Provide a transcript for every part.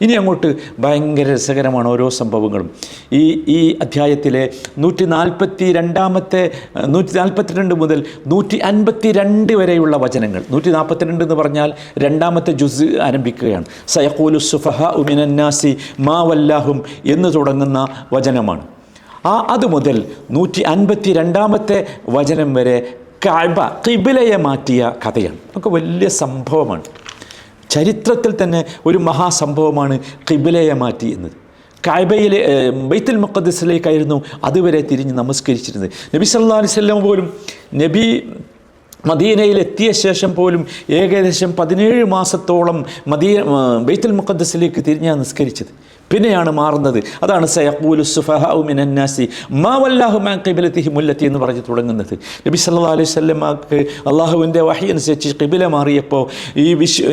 ഇനി അങ്ങോട്ട് ഭയങ്കര രസകരമാണ് ഓരോ സംഭവങ്ങളും. ഈ ഈ അധ്യായത്തിലെ നൂറ്റി നാൽപ്പത്തി രണ്ടാമത്തെ നൂറ്റി നാൽപ്പത്തിരണ്ട് മുതൽ നൂറ്റി അൻപത്തി രണ്ട് വരെയുള്ള വചനങ്ങൾ. നൂറ്റി നാൽപ്പത്തിരണ്ട് എന്ന് പറഞ്ഞാൽ രണ്ടാമത്തെ ജുസ് ആരംഭിക്കുകയാണ്. സയഖൂലു സുഫഹ ഉമിനന്നാസി മാ വല്ലാഹും എന്ന് തുടങ്ങുന്ന വചനമാണ്. ആ അത് മുതൽ നൂറ്റി അൻപത്തി രണ്ടാമത്തെ വചനം വരെ കഅബ കിബിലയെ മാറ്റിയ കഥയാണ്. ഒക്കെ വലിയ സംഭവമാണ്. ചരിത്രത്തിൽ തന്നെ ഒരു മഹാസംഭവമാണ് കിബിലയെ മാറ്റി എന്നത്. കായബയിലെ ബൈത്തുൽ മുഖദ്സിലേക്കായിരുന്നു അതുവരെ തിരിഞ്ഞ് നമസ്കരിച്ചിരുന്നത്. നബി സല്ലാ അലിസ്ല്ലാം പോലും നബി മദീനയിൽ എത്തിയ ശേഷം പോലും ഏകദേശം പതിനേഴ് മാസത്തോളം മദീന ബൈത്തുൽ മുഖദ്സിലേക്ക് തിരിഞ്ഞാണ് നിസ്കരിച്ചത്. പിന്നെയാണ് മാറുന്നത്. അതാണ് മാ ഖിബലത്തിഹി മുല്ലത്തി എന്ന് പറഞ്ഞു തുടങ്ങുന്നത്. നബി സല്ലാ അലൈഹി വസല്ലമക്ക് അള്ളാഹുവിന്റെ വഹി അനുസരിച്ച് കിബില മാറിയപ്പോൾ ഈ വിശ്വ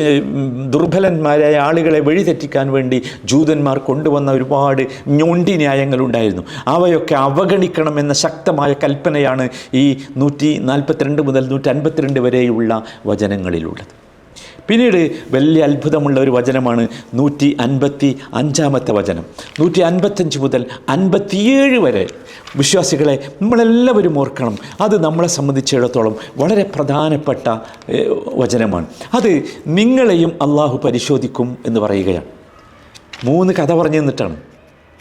ദുർബലന്മാരായ ആളുകളെ വഴിതെറ്റിക്കാൻ വേണ്ടി ജൂതന്മാർ കൊണ്ടുവന്ന ഒരുപാട് ഞൊണ്ടി ന്യായങ്ങളുണ്ടായിരുന്നു. അവയൊക്കെ അവഗണിക്കണമെന്ന ശക്തമായ കൽപ്പനയാണ് ഈ നൂറ്റി നാൽപ്പത്തിരണ്ട് മുതൽ നൂറ്റി അൻപത്തിരണ്ട് വരെയുള്ള വചനങ്ങളിലുള്ളത്. പിന്നീട് വലിയ അത്ഭുതമുള്ള ഒരു വചനമാണ് നൂറ്റി അൻപത്തി അഞ്ചാമത്തെ വചനം. നൂറ്റി അൻപത്തഞ്ച് മുതൽ അൻപത്തിയേഴ് വരെ വിശ്വാസികളെ നമ്മളെല്ലാവരും ഓർക്കണം. അത് നമ്മളെ സംബന്ധിച്ചിടത്തോളം വളരെ പ്രധാനപ്പെട്ട വചനമാണ്. അത് നിങ്ങളെയും അള്ളാഹു പരിശോധിക്കും എന്ന് പറയുകയാണ്. മൂന്ന് കഥ പറഞ്ഞു തന്നിട്ടാണ്.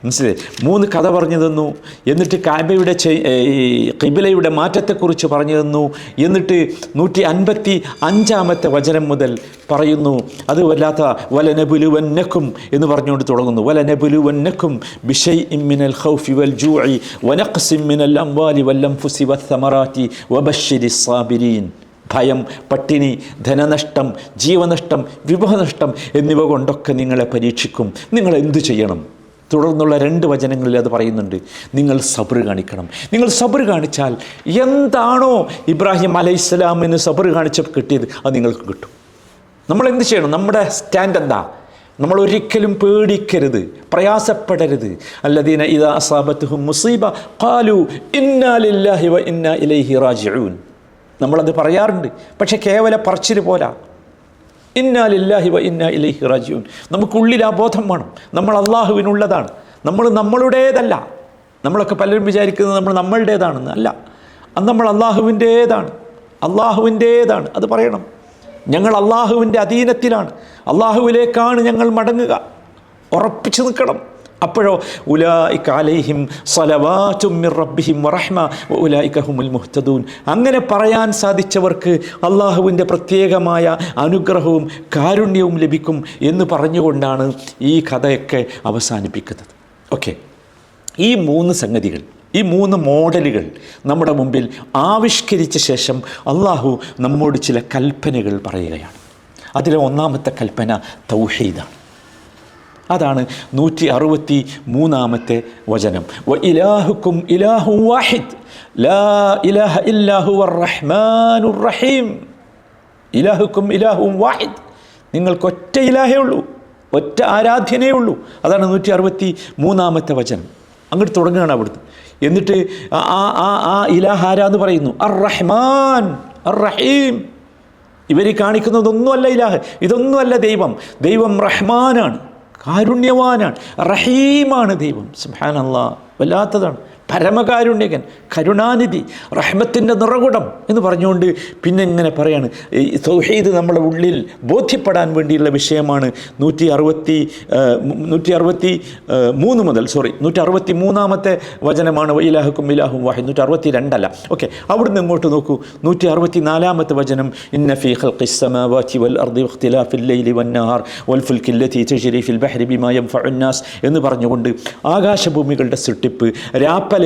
മനസ്സിലായി? മൂന്ന് കഥ പറഞ്ഞു തന്നു. എന്നിട്ട് കാബയുടെ ഈ കിബിലയുടെ മാറ്റത്തെക്കുറിച്ച് പറഞ്ഞു തന്നു. എന്നിട്ട് നൂറ്റി അൻപത്തി അഞ്ചാമത്തെ വചനം മുതൽ പറയുന്നു അത് വല്ലാത്ത വലനബുലുവന്നക്കും എന്ന് പറഞ്ഞുകൊണ്ട് തുടങ്ങുന്നു. വലനബുലുവന്നക്കും ബിഷൈ ഇമ്മിനൽ ഹൗഫി വൽ ജൂഇ വനഖ്സിം മിനൽ അംവാലി വല്ലംഫുസി വസ്സമറാത്തി വബശ്ശിരി സാബിരീൻ. ഭയം പട്ടിണി ധനനഷ്ടം ജീവനഷ്ടം വിഭവനഷ്ടം എന്നിവ കൊണ്ടൊക്കെ നിങ്ങളെ പരീക്ഷിക്കും. നിങ്ങൾ എന്തു ചെയ്യണം? തുടർന്നുള്ള രണ്ട് വചനങ്ങളിൽ അത് പറയുന്നുണ്ട്. നിങ്ങൾ സബർ കാണിക്കണം. നിങ്ങൾ സബർ കാണിച്ചാൽ എന്താണോ ഇബ്രാഹിം അലൈഹിസ്സലാമിന് സബർ കാണിച്ചപ്പോൾ കിട്ടിയത് അത് നിങ്ങൾക്ക് കിട്ടും. നമ്മൾ എന്ത് ചെയ്യണം? നമ്മുടെ സ്റ്റാൻഡ് എന്താ? നമ്മൾ ഒരിക്കലും പേടിക്കരുത് പ്രയാസപ്പെടരുത്. അല്ലദീന ഇദാ അസാബത്തുഹും മുസീബ ഖാലു ഇന്നാലില്ലാഹി വ ഇന്നാ ഇലൈഹി റാജിഊൻ. നമ്മളത് പറയാറുണ്ട്. പക്ഷേ കേവല പറച്ചിൽ പോരാ. ഇന്നാ ലില്ലാഹി വ ഇന്ന ഇലൈഹി റാജിഊൻ. നമുക്കുള്ളിൽ ആ ബോധം വേണം. നമ്മൾ അള്ളാഹുവിനുള്ളതാണ് നമ്മൾ നമ്മളുടേതല്ല. നമ്മളൊക്കെ പലരും വിചാരിക്കുന്നത് നമ്മൾ നമ്മളുടേതാണെന്ന്. അല്ല. അത് നമ്മൾ അള്ളാഹുവിന്റേതാണ് അള്ളാഹുവിന്റേതാണ് അത് പറയണം. ഞങ്ങൾ അള്ളാഹുവിന്റെ അധീനത്തിലാണ്. അള്ളാഹുവിലേക്കാണ് ഞങ്ങൾ മടങ്ങുക. ഉറപ്പിച്ചു നിൽക്കണം. അപ്പോഴോ ഉലായിക്കാലേഹിം സലവാറ്റും മിർ റബ്ബിഹിം വറഹ്മ ഉലായിക്ക ഹുമുൽ മുഹ്തദൂൻ. അങ്ങനെ പറയാൻ സാധിച്ചവർക്ക് അള്ളാഹുവിന്റെ പ്രത്യേകമായ അനുഗ്രഹവും കാരുണ്യവും ലഭിക്കും എന്ന് പറഞ്ഞുകൊണ്ടാണ് ഈ കഥയൊക്കെ അവസാനിപ്പിക്കുന്നത്. ഓക്കെ ഈ മൂന്ന് സംഗതികൾ ഈ മൂന്ന് മോഡലുകൾ നമ്മുടെ മുമ്പിൽ ആവിഷ്കരിച്ച ശേഷം അള്ളാഹു നമ്മോട് ചില കൽപ്പനകൾ പറയുകയാണ്. അതിലെ ഒന്നാമത്തെ കൽപ്പന തൗഹീദാണ്. അതാണ് നൂറ്റി അറുപത്തി മൂന്നാമത്തെ വചനം. വ ഇലാഹുക്കും ഇലാഹു വാഹിദ് ലാ ഇലാഹ ഇല്ലാഹു റഹ്മാനുർ റഹീം. ഇലാഹുക്കും ഇലാഹും വാഹിദ് നിങ്ങൾക്ക് ഒറ്റ ഇലാഹേ ഉള്ളൂ ഒറ്റ ആരാധ്യനേ ഉള്ളൂ. അതാണ് നൂറ്റി അറുപത്തി മൂന്നാമത്തെ വചനം. അങ്ങോട്ട് തുടങ്ങുകയാണ് അവിടുന്ന്. എന്നിട്ട് ആ ആ- ആ ആ ഇലാഹ ആരാന്ന് പറയുന്നു? അർ റഹ്മാൻ അർ റഹീം. ഇവർ കാണിക്കുന്നതൊന്നുമല്ല ഇലാഹ് ഇതൊന്നുമല്ല ദൈവം. ദൈവം റഹ്മാനാണ്. കാരുണ്യവാനാണ്. റഹീമാണ് ദൈവം. സുബ്ഹാനല്ലാ. വല്ലാത്തതാണ്. പരമകാരുണ്യകൻ കരുണാനിധി റഹ്മത്തിൻ്റെ നിറകുടം എന്ന് പറഞ്ഞുകൊണ്ട് പിന്നെ ഇങ്ങനെ പറയാണ് ഈ തൗഹീദ് നമ്മുടെ ഉള്ളിൽ ബോധ്യപ്പെടാൻ വേണ്ടിയുള്ള വിഷയമാണ് നൂറ്റി അറുപത്തി നൂറ്റി അറുപത്തി മൂന്ന് മുതൽ സോറി നൂറ്റി അറുപത്തി മൂന്നാമത്തെ വചനമാണ് ഇലാഹുക്കും ഇലാഹും വാഹിദ് നൂറ്റി അറുപത്തി രണ്ടല്ല ഓക്കെ അവിടുന്ന് ഇങ്ങോട്ട് നോക്കൂ നൂറ്റി അറുപത്തി നാലാമത്തെ വചനം ഇന്ന ഫീ ഖൽഖി السماوات والأرض واختلاف الليل والنهار والفلك التي تجري في البحر بما ينفع الناس എന്ന് പറഞ്ഞുകൊണ്ട് ആകാശഭൂമികളുടെ സൃഷ്ടിപ്പ്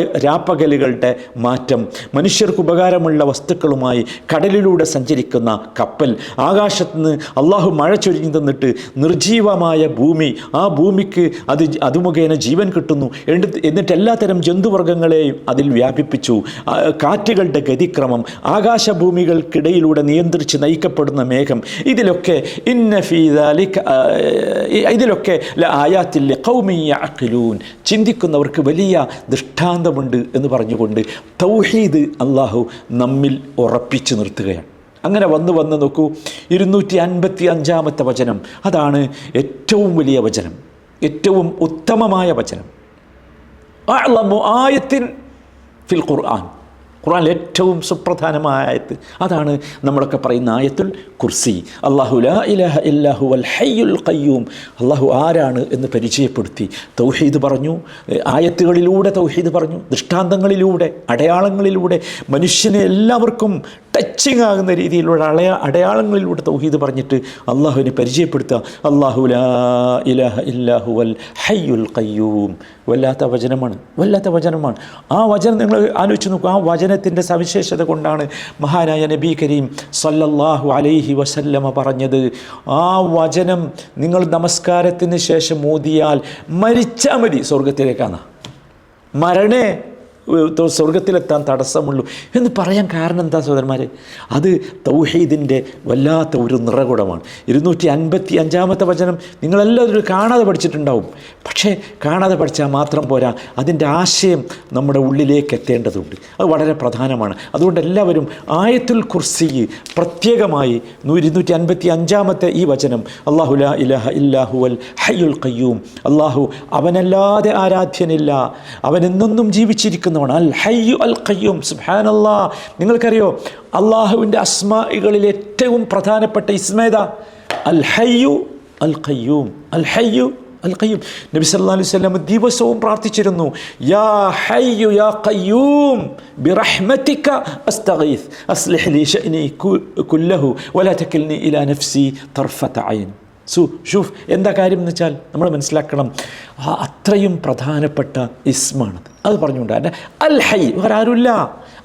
രാപ്പല രാപ്പകലുകളുടെ മാറ്റം. മനുഷ്യർക്ക് ഉപകാരമുള്ള വസ്തുക്കളുമായി കടലിലൂടെ സഞ്ചരിക്കുന്ന കപ്പൽ. ആകാശത്ത് നിന്ന് അള്ളാഹു മഴ ചൊരിഞ്ഞു തന്നിട്ട് നിർജീവമായ ഭൂമി. ആ ഭൂമിക്ക് അത് അത് മുഖേന ജീവൻ കിട്ടുന്നു. എന്നിട്ട് എല്ലാത്തരം ജന്തുവർഗങ്ങളെയും അതിൽ വ്യാപിപ്പിച്ചു. കാറ്റുകളുടെ ഗതിക്രമം ആകാശഭൂമികൾക്കിടയിലൂടെ നിയന്ത്രിച്ച് നയിക്കപ്പെടുന്ന മേഘം. ഇതിലൊക്കെ ഇന്ന ഫീ ദാലിക, ആ, ഇതിലൊക്കെ ആയാത്തിൽ ഖൗമിയഅഖിലൂൻ ചിന്തിക്കുന്നവർക്ക് വലിയ ദൃഷ്ടാന്തമുണ്ട് എന്ന് പറഞ്ഞുകൊണ്ട് തൗഹീദ് അള്ളാഹു നമ്മിൽ ഉറപ്പിച്ചു നിർത്തുകയാണ്. അങ്ങനെ വന്ന് വന്ന് നോക്കൂ ഇരുന്നൂറ്റി അൻപത്തി അഞ്ചാമത്തെ വചനം. അതാണ് ഏറ്റവും വലിയ വചനം. ഏറ്റവും ഉത്തമമായ വചനം. ആയത്തിൻ ഫിൽ ഖുർആൻ. ഖുർആനിൽ ഏറ്റവും സുപ്രധാനമായ ആയത്ത് അതാണ് നമ്മളൊക്കെ പറയുന്ന ആയത്തുൽ കുർസി. അള്ളാഹു ലാ ഇലാഹ ഇല്ലാഹു അൽ ഹയ്യുൽ ഖയ്യൂം. അള്ളാഹു ആരാണ് എന്ന് പരിചയപ്പെടുത്തി തൗഹീദ് പറഞ്ഞു ആയത്തുകളിലൂടെ തൗഹീദ് പറഞ്ഞു ദൃഷ്ടാന്തങ്ങളിലൂടെ അടയാളങ്ങളിലൂടെ മനുഷ്യനെ എല്ലാവർക്കും ടച്ചിങ് ആകുന്ന രീതിയിലുള്ള അളയ അടയാളങ്ങളിലൂടെ തൗഹീദ് പറഞ്ഞിട്ട് അള്ളാഹുവിനെ പരിചയപ്പെടുത്തുക. അള്ളാഹു ഇലാഹ ഇല്ലാഹു അൽ ഹയ്യുൽ ഖയ്യൂം. വല്ലാത്ത വചനമാണ് വല്ലാത്ത വചനമാണ്. ആ വചനം നിങ്ങൾ ആലോചിച്ച് നോക്കൂ. ആ വചനത്തിന്റെ സവിശേഷത കൊണ്ടാണ് മഹാനായ നബി കരീം സല്ലല്ലാഹു അലൈഹി വസല്ലമ പറഞ്ഞത്. ആ വചനം നിങ്ങൾ നമസ്കാരത്തിന് ശേഷം മോദിയാൽ മരിച്ചാൽ മതി സ്വർഗത്തിലേക്കാണ് മരണേ സ്വർഗത്തിലെത്താൻ തടസ്സമുള്ളൂ. എന്ന് പറയാൻ കാരണം എന്താ സഹോദരന്മാരെ? അത് തൗഹീദിന്റെ വല്ലാത്ത ഒരു നിറകുടമാണ്. ഇരുന്നൂറ്റി അൻപത്തി അഞ്ചാമത്തെ വചനം നിങ്ങളെല്ലാവരും കാണാതെ പഠിച്ചിട്ടുണ്ടാവും. പക്ഷേ കാണാതെ പഠിച്ചാൽ മാത്രം പോരാ. അതിന്റെ ആശയം നമ്മുടെ ഉള്ളിലേക്ക് എത്തേണ്ടതുണ്ട്. അത് വളരെ പ്രധാനമാണ്. അതുകൊണ്ട് എല്ലാവരും ആയത്തുൽ കുർസി പ്രത്യേകമായി ഇരുന്നൂറ്റി അൻപത്തി അഞ്ചാമത്തെ ഈ വചനം അള്ളാഹുല ഇലഹ ഇല്ലാഹു അൽ ഹയ്യുൽ കയ്യൂം അള്ളാഹു അവനല്ലാതെ ആരാധ്യനില്ല. അവൻ എന്നെന്നും ജീവിച്ചിരിക്കുന്നവൻ അൽ ഹയ്യു അൽ ഖയ്യൂം സുബ്ഹാനല്ലാ. നിങ്ങൾക്കറിയോ അള്ളാഹുവിന്റെ അസ്മാകളിൽ ഏറ്റവും പ്രധാനപ്പെട്ട ഇസ്മേത അൽ ഹയ്യു അൽ ഖയ്യൂം. അൽ ഹയ്യു അൽ ഖയ്യൂം. നബി സല്ലല്ലാഹു അലൈഹി സ്വലം ദിവസവും പ്രാർത്ഥിച്ചിരുന്നു യാ ഹയ്യു യാ ഖയ്യൂം ബിറഹ്മതിക അസ്തഗീസ് അസ്ലിഹ് ശഅനി കു- കുല്ലഹു വലാ തകിൽനി ഇലാ നഫ്സി തർഫത ഐൻ സു ഷൂഫ് എന്താ കാര്യം എന്ന് വെച്ചാൽ നമ്മൾ മനസ്സിലാക്കണം അത്രയും പ്രധാനപ്പെട്ട ഇസ്മാണത്. അത് പറഞ്ഞുകൊണ്ട് തന്നെ അൽ ഹൈ വേറെ ആരുമില്ല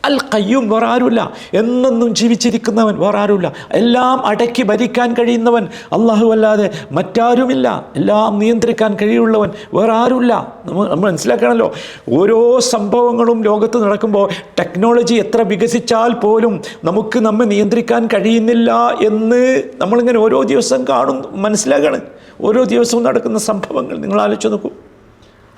അൽ കയ്യും വേറെ ആരുമില്ല എന്നെന്നും ജീവിച്ചിരിക്കുന്നവൻ വേറെ ആരുമില്ല എല്ലാം അടക്കി ഭരിക്കാൻ കഴിയുന്നവൻ അള്ളാഹു അല്ലാതെ മറ്റാരുമില്ല. എല്ലാം നിയന്ത്രിക്കാൻ കഴിയുള്ളവൻ വേറെ ആരുമില്ല നമ്മൾ മനസ്സിലാക്കണമല്ലോ ഓരോ സംഭവങ്ങളും ലോകത്ത് നടക്കുമ്പോൾ ടെക്നോളജി എത്ര വികസിച്ചാൽ പോലും നമുക്ക് നമ്മെ നിയന്ത്രിക്കാൻ കഴിയുന്നില്ല എന്ന് നമ്മളിങ്ങനെ ഓരോ ദിവസം കാണും മനസ്സിലാക്കണം ഓരോ ദിവസവും നടക്കുന്ന സംഭവങ്ങൾ. നിങ്ങൾ ആലോചിച്ച് നോക്കൂ.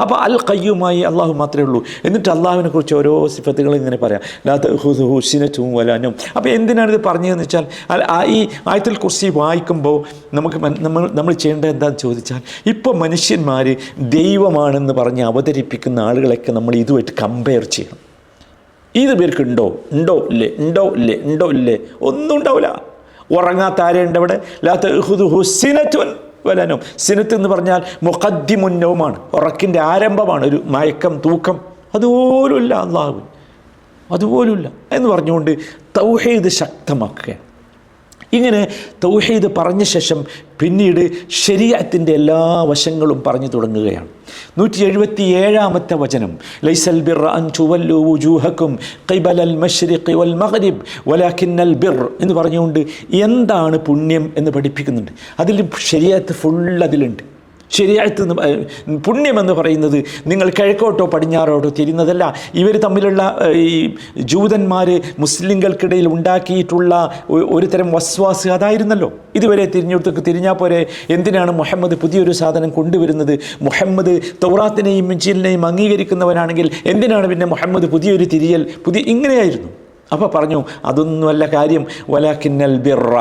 അപ്പോൾ അൽ കയ്യുമായി അള്ളാഹു മാത്രമേ ഉള്ളൂ. എന്നിട്ട് അള്ളാഹുവിനെ കുറിച്ച് ഓരോ സിഫത്തുകൾ ഇങ്ങനെ പറയാം. ലാത്ത് ഹുസിനറ്റും വലാനും അപ്പോൾ എന്തിനാണിത് പറഞ്ഞതെന്ന് വെച്ചാൽ ഈ ആയത്തിൽ കുറിച്ച് വായിക്കുമ്പോൾ നമുക്ക് നമ്മൾ നമ്മൾ ചെയ്യേണ്ടത് എന്താണെന്ന് ചോദിച്ചാൽ ഇപ്പോൾ മനുഷ്യന്മാർ ദൈവമാണെന്ന് പറഞ്ഞ് അവതരിപ്പിക്കുന്ന ആളുകളൊക്കെ നമ്മൾ ഇതുമായിട്ട് കമ്പയർ ചെയ്യണം. ഇത് പേർക്ക് ഉണ്ടോ? ഉണ്ടോ ഇല്ലേ? ഉണ്ടോ ഇല്ലേ? ഉണ്ടോ ഇല്ലേ? ഒന്നും ഉണ്ടാവില്ല. ഉറങ്ങാത്ത ആരുണ്ട് അവിടെ? ലാത്ത ഹുസിനറ്റുൻ വലനും. സിനത്ത് എന്ന് പറഞ്ഞാൽ മുഖദ്ദിമുന്നവുമാണ് ഉറക്കിന്റെ ആരംഭമാണ്. ഒരു മയക്കം തൂക്കം. അതുപോലുമില്ല അള്ളാഹു അതുപോലുമില്ല. എന്ന് പറഞ്ഞുകൊണ്ട് തൗഹീദ് ശക്തമാക്കുകയാണ്. ഇങ്ങനെ തൗഹീദ് പറഞ്ഞ ശേഷം പിന്നീട് ശരീരത്തിന്റെ എല്ലാ വശങ്ങളും പറഞ്ഞു തുടങ്ങുകയാണ്. നൂറ്റി എഴുപത്തി ഏഴാമത്തെ വചനം ലൈസൽ ബിർ അൻ ചുവല്ലു വുജൂഹക്കും ഖിബലൽ മഷ്രിഖി വൽ മഗ്രിബ് വലാഖിന്നൽ ബിർ എന്ന് പറഞ്ഞുകൊണ്ട് എന്താണ് പുണ്യം എന്ന് പഠിപ്പിക്കുന്നുണ്ട്. അതിൽ ശരീരത്ത് ഫുൾ അതിലുണ്ട്. ശരിയായിട്ട് പുണ്യമെന്ന് പറയുന്നത് നിങ്ങൾ കിഴക്കോട്ടോ പടിഞ്ഞാറോട്ടോ തിരിയുന്നതല്ല. ഇവർ തമ്മിലുള്ള ഈ ജൂതന്മാർ മുസ്ലിങ്ങൾക്കിടയിൽ ഉണ്ടാക്കിയിട്ടുള്ള ഒരു തരം വസ്വാസ് അതായിരുന്നല്ലോ. ഇതുവരെ തിരിഞ്ഞെടുത്തൊക്കെ തിരിഞ്ഞാൽ പോരെ. എന്തിനാണ് മുഹമ്മദ് പുതിയൊരു സാധനം കൊണ്ടുവരുന്നത്? മുഹമ്മദ് തൗറാത്തിനെയും മിഞ്ചിലിനെയും അംഗീകരിക്കുന്നവനാണെങ്കിൽ എന്തിനാണ് പിന്നെ മുഹമ്മദ് പുതിയൊരു തിരിയൽ? പുതിയ ഇങ്ങനെയായിരുന്നു. അപ്പോൾ പറഞ്ഞു അതൊന്നുമല്ല കാര്യം. വലാക്കിന്നൽ ബിറ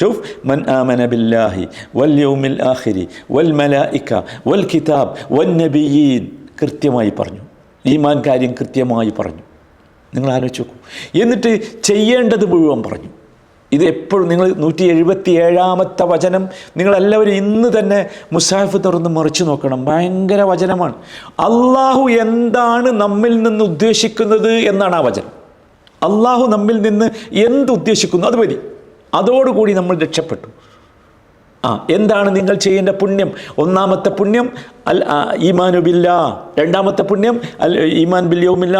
شوف من ആമന بالله واليوم യൗമിൽ ആഖിരി والكتاب والنبيين വൽ കൃത്യമായി പറഞ്ഞു. ഈമാൻ കാര്യം കൃത്യമായി പറഞ്ഞു. നിങ്ങൾ ആലോചിച്ച് എന്നിട്ട് ചെയ്യേണ്ടത് മുഴുവൻ പറഞ്ഞു. ഇത് എപ്പോഴും നിങ്ങൾ നൂറ്റി എഴുപത്തി ഏഴാമത്തെ വചനം നിങ്ങളെല്ലാവരും ഇന്ന് തന്നെ മുസാഫ് തുറന്ന് മറിച്ചു നോക്കണം. ഭയങ്കര വചനമാണ്. അള്ളാഹു എന്താണ് നമ്മിൽ നിന്ന് ഉദ്ദേശിക്കുന്നത് എന്നാണ് ആ വചനം. അള്ളാഹു നമ്മിൽ നിന്ന് എന്ത് ഉദ്ദേശിക്കുന്നു? അത് മതി. അതോടുകൂടി നമ്മൾ രക്ഷപ്പെട്ടു. ആ എന്താണ് നിങ്ങൾ ചെയ്യേണ്ട പുണ്യം? ഒന്നാമത്തെ പുണ്യം അൽ ഈമാനു ബില്ലാ. രണ്ടാമത്തെ പുണ്യം അൽ ഈമാൻ ബിൽ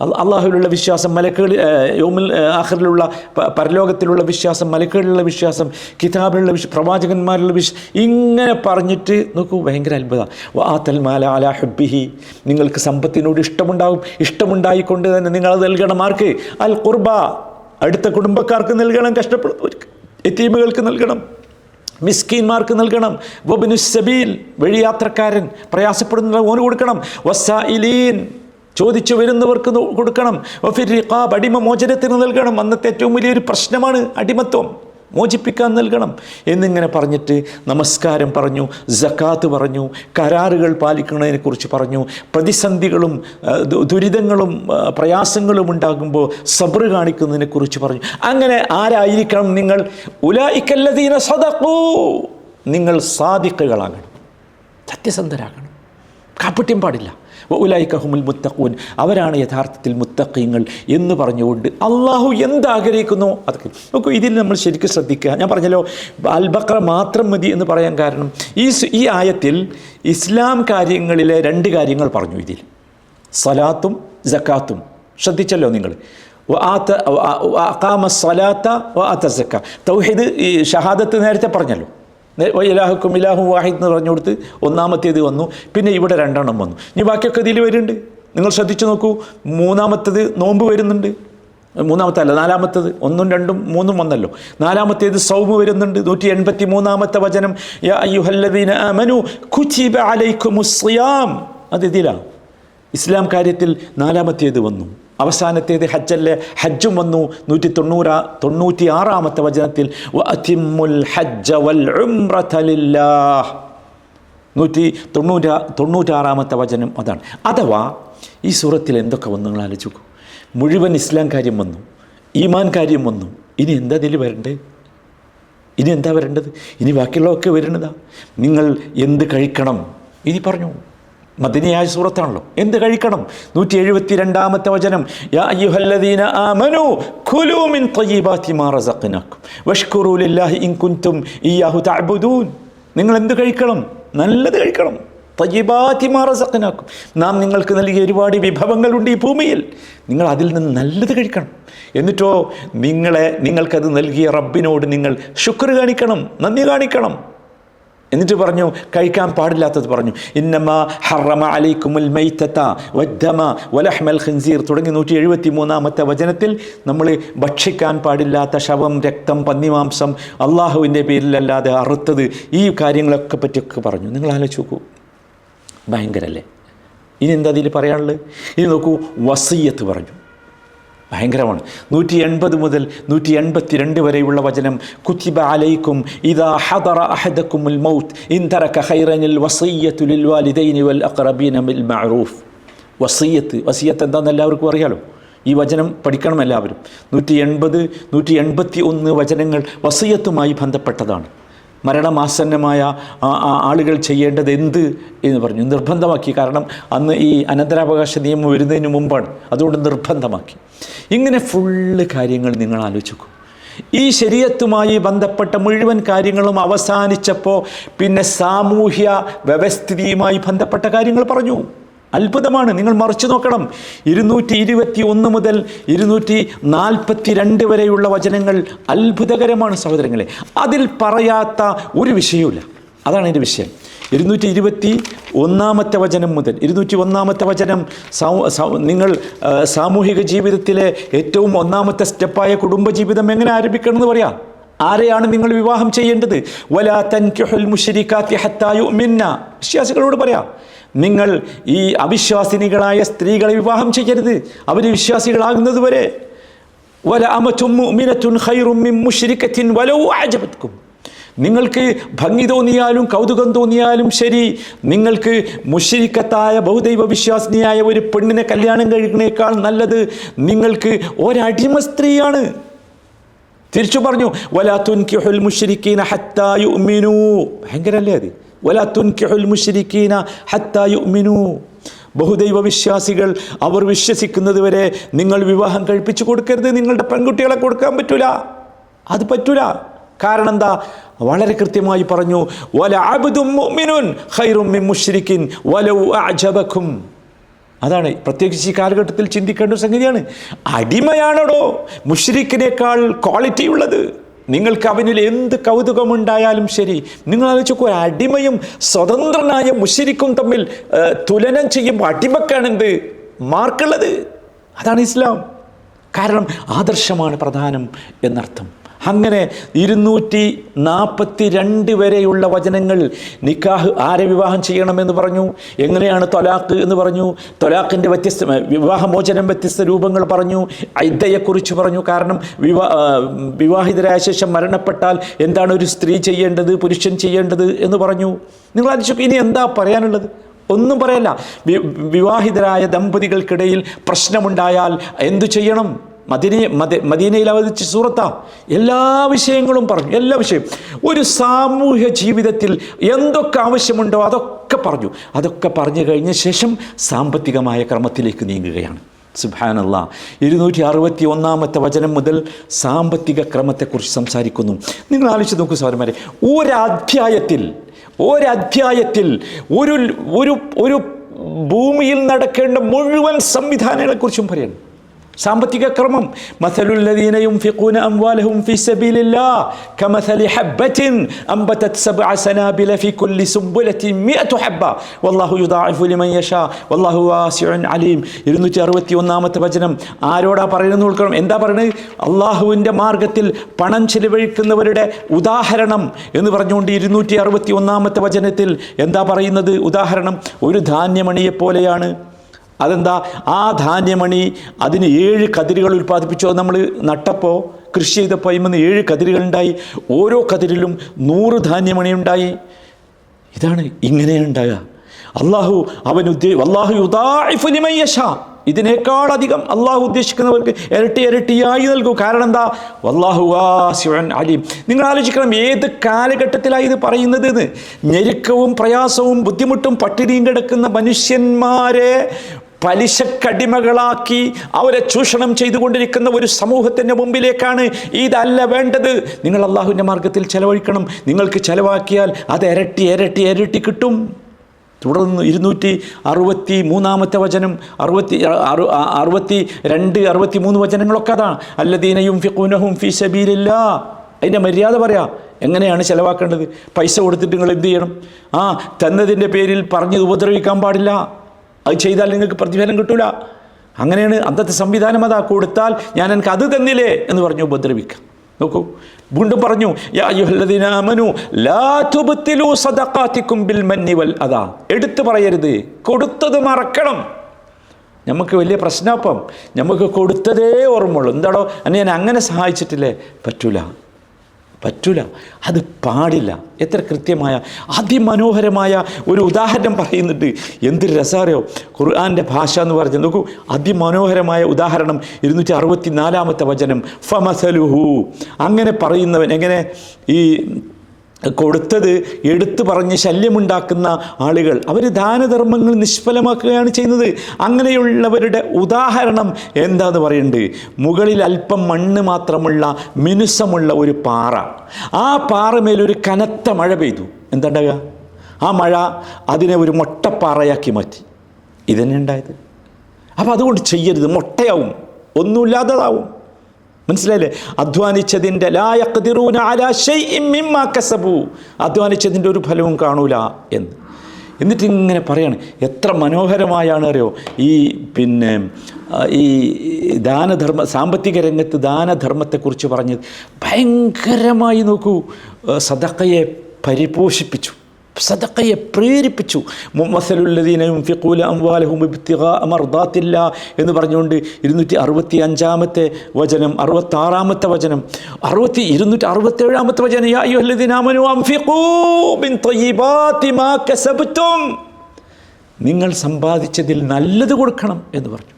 അൽ- അള്ളാഹുവിലുള്ള വിശ്വാസം മലക്കുകളിൽ യോമിൽ ആഖിറിലുള്ള പരലോകത്തിലുള്ള വിശ്വാസം മലക്കുകളിലുള്ള വിശ്വാസം കിതാബിലുള്ള വിശ്വ പ്രവാചകന്മാരിലുള്ള വിശ്വ ഇങ്ങനെ പറഞ്ഞിട്ട് നോക്കൂ ഭയങ്കര അത്ഭുത. വാത്തൽ മാല അല ഹബ്ബിഹി. നിങ്ങൾക്ക് സമ്പത്തിനോട് ഇഷ്ടമുണ്ടാകും ഇഷ്ടമുണ്ടായിക്കൊണ്ട് തന്നെ നിങ്ങൾ അത് നൽകണം. ആർക്ക്? അൽ ഖുർബ. അടുത്ത കുടുംബക്കാർക്ക് നൽകണം കഷ്ടപ്പെടുന്നവർക്ക് എത്തീമുകൾക്ക് നൽകണം മിസ്കീൻമാർക്ക് നൽകണം. വബിനു സബീൽ വഴിയാത്രക്കാരൻ പ്രയാസപ്പെടുന്ന ഓന് കൊടുക്കണം. വസ്സായിലീൻ ചോദിച്ചു വരുന്നവർക്ക് കൊടുക്കണം. വഫിർ റിഖാബ് അടിമ മോചനത്തിന് നൽകണം. അന്നത്തെ ഏറ്റവും വലിയൊരു പ്രശ്നമാണ് അടിമത്വം. മോചിപ്പിക്കാൻ നൽകണം. എന്നിങ്ങനെ പറഞ്ഞിട്ട് നമസ്കാരം പറഞ്ഞു ജക്കാത്ത് പറഞ്ഞു കരാറുകൾ പാലിക്കുന്നതിനെക്കുറിച്ച് പറഞ്ഞു. പ്രതിസന്ധികളും ദുരിതങ്ങളും പ്രയാസങ്ങളും ഉണ്ടാകുമ്പോൾ സബ്ര കാണിക്കുന്നതിനെക്കുറിച്ച് പറഞ്ഞു. അങ്ങനെ ആരായിരിക്കണം നിങ്ങൾ? ഉലായിക്കല്ലതീന സദക്കൂ നിങ്ങൾ സാധിക്കുകളാകണം സത്യസന്ധരാകണം. കാപ്പട്യം പാടില്ല. ഉലായിക്കഹുമുൽ മുത്തഖൂൻ. അവരാണ് യഥാർത്ഥത്തിൽ മുത്തഖീങ്ങൾ എന്ന് പറഞ്ഞുകൊണ്ട് അള്ളാഹു എന്താഗ്രഹിക്കുന്നു? അതൊക്കെ. നോക്കൂ ഇതിൽ നമ്മൾ ശരിക്കും ശ്രദ്ധിക്കുക. ഞാൻ പറഞ്ഞല്ലോ അൽബക്ര മാത്രം മതി എന്ന് പറയാൻ കാരണം ഈ ഈ ആയത്തിൽ ഇസ്ലാം കാര്യങ്ങളിലെ രണ്ട് കാര്യങ്ങൾ പറഞ്ഞു ഇതിൽ. സലാത്തും ജക്കാത്തും ശ്രദ്ധിച്ചല്ലോ നിങ്ങൾ. സലാത്ത തൗഹീദ് ഷഹാദത്ത് നേരത്തെ പറഞ്ഞല്ലോ. ഇലാഹുക്കും ഇലാഹു വാഹിദ് എന്ന് പറഞ്ഞു കൊടുത്ത് ഒന്നാമത്തേത് വന്നു. പിന്നെ ഇവിടെ രണ്ടെണ്ണം വന്നു. ഇനി ബാക്കിയൊക്കെ ഇതിൽ വരുന്നുണ്ട്. നിങ്ങൾ ശ്രദ്ധിച്ചു നോക്കൂ. മൂന്നാമത്തേത് നോമ്പ് വരുന്നുണ്ട്. മൂന്നാമത്തെ അല്ല നാലാമത്തേത്. ഒന്നും രണ്ടും മൂന്നും വന്നല്ലോ. നാലാമത്തേത് സൗമ് വരുന്നുണ്ട്. നൂറ്റി എൺപത്തി മൂന്നാമത്തെ വചനം കുതിബ അലൈക്കുമുസ് സിയാം അത് ഇതിലാണ് ഇസ്ലാം കാര്യത്തിൽ നാലാമത്തേത് വന്നു. അവസാനത്തേത് ഹജ്ജല്ലേ? ഹജ്ജും വന്നു. നൂറ്റി തൊണ്ണൂറാ തൊണ്ണൂറ്റി ആറാമത്തെ വചനത്തിൽ നൂറ്റി തൊണ്ണൂറ്റാ തൊണ്ണൂറ്റാറാമത്തെ വചനം അതാണ്. അഥവാ ഈ സൂറത്തിൽ എന്തൊക്കെ വന്നു? നിങ്ങൾ ആലോചിക്കൂ. മുഴുവൻ ഇസ്ലാം കാര്യം വന്നു. ഈമാൻ കാര്യം വന്നു. ഇനി എന്താ ഇതിൽ വരണ്ടേ? ഇനി എന്താ വരേണ്ടത്? ഇനി ബാക്കിയുള്ളതൊക്കെ വരേണ്ടതാ നിങ്ങൾ എന്ത് കഴിക്കണം? ഇനി പറഞ്ഞു മദനിയായ സൂറത്താണല്ലോ. എന്ത് കഴിക്കണം? നൂറ്റി എഴുപത്തി രണ്ടാമത്തെ വചനം യാ അയ്യുഹല്ലദീന ആമനു ഖുലൂ മിൻ തയ്യിബാതി മാ ലില്ലാഹി ഇൻ കുൻതും ഇയ്യാഹു തഅബുദൂൻ. നിങ്ങൾ എന്ത് കഴിക്കണം? നല്ലത് കഴിക്കണം. തയ്യബാതി മാ റസഖ്നാക്കും. നാം നിങ്ങൾക്ക് നൽകിയ ഒരുപാട് വിഭവങ്ങളുണ്ട് ഈ ഭൂമിയിൽ. നിങ്ങൾ അതിൽ നിന്ന് നല്ലത് കഴിക്കണം. എന്നിട്ടോ നിങ്ങളെ നിങ്ങൾക്കത് നൽകിയ റബ്ബിനോട് നിങ്ങൾ ശുക്ർ കാണിക്കണം നന്ദി കാണിക്കണം. എന്നിട്ട് പറഞ്ഞു കഴിക്കാൻ പാടില്ലാത്തത് പറഞ്ഞു. ഇന്നമ ഹറമ അലൈക്കുമുൽ മൈത്തത്ത വദ്ദമ വലഹ്മൽ ഖിൻസീർ തുടങ്ങി നൂറ്റി എഴുപത്തി മൂന്നാമത്തെ വചനത്തിൽ നമ്മൾ ഭക്ഷിക്കാൻ പാടില്ലാത്ത ശവം രക്തം പന്നിമാംസം അള്ളാഹുവിന്റെ പേരിലല്ലാതെ അറുത്തത് ഈ കാര്യങ്ങളൊക്കെ പറ്റിയൊക്കെ പറഞ്ഞു. നിങ്ങൾ ആലോചിച്ച് നോക്കൂ. ഭയങ്കരല്ലേ? ഇനി എന്താ അതിൽ പറയാനുള്ളത്? ഇനി നോക്കൂ വസീയത്ത് പറഞ്ഞു. ഭയങ്കരമാണ്. നൂറ്റി എൺപത് മുതൽ നൂറ്റി എൺപത്തി രണ്ട് വരെയുള്ള വചനം കുത്തിബ അലൈക്കും ഇതാ ഹദറ അഹദക്കുമുൽ മൗത്ത് ഇന്തറക ഹൈറനിൽ വസയ്യത്തുലിൽ ലിൽ വാലിദൈനി വൽ അഖറബീന ബിൽ മഅറൂഫ്. വസയ്യത്ത് വസയ്യത്ത് എന്താണെന്ന് എല്ലാവർക്കും അറിയാലോ? ഈ വചനം പഠിക്കണം എല്ലാവരും. നൂറ്റി എൺപത് നൂറ്റി എൺപത്തി ഒന്ന് വചനങ്ങൾ വസയ്യത്തുമായി ബന്ധപ്പെട്ടതാണ്. മരണമാസന്നമായ ആളുകൾ ചെയ്യേണ്ടത് എന്ത് എന്ന് പറഞ്ഞു. നിർബന്ധമാക്കി. കാരണം അന്ന് ഈ അനന്തരാവകാശ നിയമം വരുന്നതിന് മുമ്പാണ്. അതുകൊണ്ട് നിർബന്ധമാക്കി. ഇങ്ങനെ ഫുള്ള് കാര്യങ്ങൾ നിങ്ങൾ ആലോചിക്കും ഈ ശരീരത്തുമായി ബന്ധപ്പെട്ട മുഴുവൻ കാര്യങ്ങളും അവസാനിച്ചപ്പോൾ പിന്നെ സാമൂഹ്യ വ്യവസ്ഥിതിയുമായി ബന്ധപ്പെട്ട കാര്യങ്ങൾ പറഞ്ഞു. അത്ഭുതമാണ്. നിങ്ങൾ മറിച്ചു നോക്കണം. ഇരുന്നൂറ്റി ഇരുപത്തി ഒന്ന് മുതൽ ഇരുന്നൂറ്റി നാൽപ്പത്തി രണ്ട് വരെയുള്ള വചനങ്ങൾ അത്ഭുതകരമാണ് സഹോദരങ്ങളെ. അതിൽ പറയാത്ത ഒരു വിഷയവുമില്ല. അതാണ് എന്റെ വിഷയം. ഇരുന്നൂറ്റി ഇരുപത്തി ഒന്നാമത്തെ വചനം മുതൽ ഇരുന്നൂറ്റി ഒന്നാമത്തെ വചനം നിങ്ങൾ സാമൂഹിക ജീവിതത്തിലെ ഏറ്റവും ഒന്നാമത്തെ സ്റ്റെപ്പായ കുടുംബജീവിതം എങ്ങനെ ആരംഭിക്കണം എന്ന് പറയാം? ആരെയാണ് നിങ്ങൾ വിവാഹം ചെയ്യേണ്ടത്? വലാ തൻകിഹുൽ മുഷരിക്കാത്തി ഹത്താ മിന്ന വിശ്വാസികളോട് പറയാം നിങ്ങൾ ഈ അവിശ്വാസിനികളായ സ്ത്രീകളെ വിവാഹം ചെയ്യരുത്. അവർ വിശ്വാസികളാകുന്നത് വരെ. വല അമറ്റും മുഅ്മിനത്തുൻ ഖൈറും മിൻ മുശ്രിക്കത്തിൻ വലൗ അഅജബത്കും. നിങ്ങൾക്ക് ഭംഗി തോന്നിയാലും കൗതുകം തോന്നിയാലും ശരി. നിങ്ങൾക്ക് മുഷരിക്കത്തായ ബഹുദൈവ വിശ്വാസിനിയായ ഒരു പെണ്ണിനെ കല്യാണം കഴിക്കുന്നേക്കാൾ നല്ലത് നിങ്ങൾക്ക് ഒരടിമ സ്ത്രീയാണ്. തിരിച്ചു പറഞ്ഞു വലാ തുൻകിഹുൽ മുശ്രിക്കീന ഹത്താ യുഅ്മിനൂ. ഭയങ്കരല്ലേ അത്? വലാ തുൻകിഹുൽ മുശ്രിക്കീന ഹത്താ മിനു ബഹുദൈവ വിശ്വാസികൾ അവർ വിശ്വസിക്കുന്നത് വരെ നിങ്ങൾ വിവാഹം കഴിപ്പിച്ചു കൊടുക്കരുത്. നിങ്ങളുടെ പെൺകുട്ടികളെ കൊടുക്കാൻ പറ്റൂല. അത് പറ്റൂല. കാരണം എന്താ വളരെ കൃത്യമായി പറഞ്ഞു വല അബുദും വലൗ അതാണ് പ്രത്യേകിച്ച് ഈ കാലഘട്ടത്തിൽ ചിന്തിക്കേണ്ട സംഗതിയാണ്. അടിമയാണോ മുഷ്രിഖിനേക്കാൾ ക്വാളിറ്റി ഉള്ളത്. നിങ്ങൾക്ക് അവനിൽ എന്ത് കൗതുകമുണ്ടായാലും ശരി നിങ്ങൾ ആലോചിക്കോ അടിമയും സ്വതന്ത്രനായ മുഷിരിക്കും തമ്മിൽ തുലനം ചെയ്യുമ്പോൾ അടിമക്കാണ് എന്ത് മാർക്കുള്ളത്. അതാണ് ഇസ്ലാം. കാരണം ആദർശമാണ് പ്രധാനം എന്നർത്ഥം. അങ്ങനെ ഇരുന്നൂറ്റി നാൽപ്പത്തി രണ്ട് വരെയുള്ള വചനങ്ങൾ നിക്കാഹ് ആരെ വിവാഹം ചെയ്യണമെന്ന് പറഞ്ഞു? എങ്ങനെയാണ് തൊലാഖ് എന്ന് പറഞ്ഞു? തൊലാഖിന്റെ വ്യത്യസ്ത വിവാഹമോചനം വ്യത്യസ്ത രൂപങ്ങൾ പറഞ്ഞു. ഐദ്യയെക്കുറിച്ച് പറഞ്ഞു. കാരണം വിവാ വിവാഹിതരായ ശേഷം മരണപ്പെട്ടാൽ എന്താണ് ഒരു സ്ത്രീ ചെയ്യേണ്ടത് പുരുഷൻ ചെയ്യേണ്ടത് എന്ന് പറഞ്ഞു. നിങ്ങൾ ആലോചിച്ചു ഇനി എന്താ പറയാനുള്ളത്? ഒന്നും പറയല്ല. വിവാഹിതരായ ദമ്പതികൾക്കിടയിൽ പ്രശ്നമുണ്ടായാൽ എന്തു ചെയ്യണം? മദീന മദ മദീനയിൽ അവതരിച്ച സൂറത്താ. എല്ലാ വിഷയങ്ങളും പറഞ്ഞു. എല്ലാ വിഷയവും ഒരു സാമൂഹ്യ ജീവിതത്തിൽ എന്തൊക്കെ ആവശ്യമുണ്ടോ അതൊക്കെ പറഞ്ഞു. അതൊക്കെ പറഞ്ഞു കഴിഞ്ഞ ശേഷം സാമ്പത്തികമായ ക്രമത്തിലേക്ക് നീങ്ങുകയാണ്. സുബാനല്ല ഇരുന്നൂറ്റി അറുപത്തി ഒന്നാമത്തെ വചനം മുതൽ സാമ്പത്തിക ക്രമത്തെക്കുറിച്ച് സംസാരിക്കുന്നു. നിങ്ങൾ ആലോചിച്ച് നോക്കൂ സാറന്മാരെ ഒരധ്യായത്തിൽ ഒരധ്യായത്തിൽ ഒരു ഒരു ഭൂമിയിൽ നടക്കേണ്ട മുഴുവൻ സംവിധാനങ്ങളെക്കുറിച്ചും പറയുന്നു സാമ്പത്തിക ക്രമം. മസലുല്ലദീനയും യുൻഫിഖൂന അംവാലഹും ഫീ സബീലില്ലാ. കമസലി ഹബ്ബത്തിൻ അംബതത് സബ്അ സനാബില ഫീ കുല്ലി സുംബുലത്തിൻ മിഅതു ഹബ്ബ. വല്ലാഹു യുദാഇഫു ലിമൻ യശാ. വല്ലാഹു വാസിഉൻ അലീം. 261ാമത്തെ വചനം. ആരോടാ പറയുന്നത് നോക്കണം എന്താ പറയുന്നത് അള്ളാഹുവിന്റെ മാർഗത്തിൽ പണം ചെലവഴിക്കുന്നവരുടെ ഉദാഹരണം എന്ന് പറഞ്ഞുകൊണ്ട് ഇരുന്നൂറ്റി അറുപത്തി ഒന്നാമത്തെ വചനത്തിൽ എന്താ പറയുന്നത്? ഉദാഹരണം ഒരു ധാന്യമണിയെപ്പോലെയാണ്. അതെന്താ? ആ ധാന്യമണി അതിന് ഏഴ് കതിരുകൾ ഉൽപ്പാദിപ്പിച്ചോ? നമ്മൾ നട്ടപ്പോൾ കൃഷി ചെയ്തപ്പോൾ അതിന് ഏഴ് കതിരുകളുണ്ടായി ഓരോ കതിരിലും നൂറ് ധാന്യമണി ഉണ്ടായി. ഇതാണ് ഇങ്ങനെയാണ് ഉണ്ടാകുക. അള്ളാഹു അവൻ ഉദ്ദേ അള്ളാഹു യുദാഇഫു ഇതിനേക്കാളധികം അള്ളാഹു ഉദ്ദേശിക്കുന്നവർക്ക് ഇരട്ടി ഇരട്ടിയായി നൽകും. കാരണം എന്താ? വല്ലാഹു വാസിഉൻ അലീം. നിങ്ങൾ ആലോചിക്കണം ഏത് കാലഘട്ടത്തിലാണ് ഇത് പറയുന്നത് എന്ന് ഞെരുക്കവും പ്രയാസവും ബുദ്ധിമുട്ടും പട്ടിണിയും കിടക്കുന്ന മനുഷ്യന്മാരെ പലിശക്കടിമകളാക്കി അവരെ ചൂഷണം ചെയ്തുകൊണ്ടിരിക്കുന്ന ഒരു സമൂഹത്തിന്റെ മുമ്പിലേക്കാണ് ഇതല്ല വേണ്ടത്. നിങ്ങൾ അള്ളാഹുവിന്റെ മാർഗത്തിൽ ചെലവഴിക്കണം. നിങ്ങൾക്ക് ചെലവാക്കിയാൽ അത് ഇരട്ടി ഇരട്ടി ഇരട്ടി കിട്ടും. തുടർന്ന് ഇരുന്നൂറ്റി അറുപത്തി മൂന്നാമത്തെ വചനം അറുപത്തി അറു- അറുപത്തി രണ്ട് അറുപത്തി മൂന്ന് വചനങ്ങളൊക്കെ അതാണ് അല്ലദീനയും ഫിഖുനഹും ഫി സബീലില്ല. അതിന്റെ മര്യാദ പറയാം. എങ്ങനെയാണ് ചിലവാക്കേണ്ടത്? പൈസ കൊടുത്തിട്ട് നിങ്ങൾ എന്ത് ചെയ്യണം? ആ തന്നതിന്റെ പേരിൽ പറഞ്ഞ് ഉപദ്രവിക്കാൻ പാടില്ല. അത് ചെയ്താൽ നിങ്ങൾക്ക് പ്രതിഫലം കിട്ടൂല. അങ്ങനെയാണ് അന്നത്തെ സംവിധാനം അതാ കൊടുത്താൽ ഞാൻ എനിക്ക് അത് തന്നില്ലേ എന്ന് പറഞ്ഞു ഉപദ്രവിക്കാം. നോക്കൂ വീണ്ടും പറഞ്ഞു ബിൽ അദാ. എടുത്തു പറയരുത് കൊടുത്തത് മറക്കണം. നമുക്ക് വലിയ പ്രശ്നപ്പം നമുക്ക് കൊടുത്തതേ ഓർമ്മയുള്ളൂ. എന്താണോ അന്ന് ഞാൻ അങ്ങനെ സഹായിച്ചിട്ടില്ലേ? പറ്റൂല. പറ്റൂല. അത് പാടില്ല. എത്ര കൃത്യമായ അതിമനോഹരമായ ഒരു ഉദാഹരണം പറയുന്നുണ്ട്. എന്ത് രസാറിയോ ഖുർആാന്റെ ഭാഷ എന്ന് പറഞ്ഞ് നോക്കൂ. അതിമനോഹരമായ ഉദാഹരണം ഇരുന്നൂറ്റി അറുപത്തി നാലാമത്തെ വചനം. ഫമസലുഹു. അങ്ങനെ പറയുന്നവൻ എങ്ങനെ? ഈ കൊടുത്തത് എടുത്തു പറഞ്ഞ് ശല്യമുണ്ടാക്കുന്ന ആളുകൾ. അവർ ദാനധർമ്മങ്ങൾ നിഷ്ഫലമാക്കുകയാണ് ചെയ്യുന്നത്. അങ്ങനെയുള്ളവരുടെ ഉദാഹരണം എന്താന്ന് പറയുന്നുണ്ട് മുകളിൽ അല്പം മണ്ണ് മാത്രമുള്ള മിനുസമുള്ള ഒരു പാറ. ആ പാറമേലൊരു കനത്ത മഴ പെയ്തു. എന്താ ആ മഴ അതിനെ ഒരു മൊട്ടപ്പാറയാക്കി മാറ്റി. ഇതന്നെ ഉണ്ടായത്. അപ്പോൾ അതുകൊണ്ട് ചെയ്യരുത്. മൊട്ടയാവും. ഒന്നുമില്ലാത്തതാവും. മനസ്സിലായില്ലേ? അധ്വാനിച്ചതിന്റെ കസബു. അധ്വാനിച്ചതിന്റെ ഒരു ഫലവും കാണൂല എന്ന്. എന്നിട്ട് ഇങ്ങനെ പറയാണ് എത്ര മനോഹരമായാണ് അറിയോ? ഈ പിന്നെ ഈ ദാനധർമ്മ സാമ്പത്തിക രംഗത്ത് ദാനധർമ്മത്തെക്കുറിച്ച് പറഞ്ഞത് ഭയങ്കരമായി നോക്കൂ സദക്കയെ പരിപോഷിപ്പിച്ചു. സദക്കയെ പ്രേരിപ്പിച്ചു. മുമ്മസലുല്ലദീനയും ഫിഖൂല അംവാലഹും മർദാത്തില്ല എന്ന് പറഞ്ഞുകൊണ്ട് ഇരുന്നൂറ്റി അറുപത്തി അഞ്ചാമത്തെ വചനം അറുപത്താറാമത്തെ വചനം അറുപത്തി ഇരുന്നൂറ്റി അറുപത്തേഴാമത്തെ വചനം യാ അയ്യുഹല്ലദീനാമനു അൻഫിഖൂ മിൻ ത്വയ്യിബാത്തി മാ കസബ്തും. നിങ്ങൾ സമ്പാദിച്ചതിൽ നല്ലത് കൊടുക്കണം എന്ന് പറഞ്ഞു.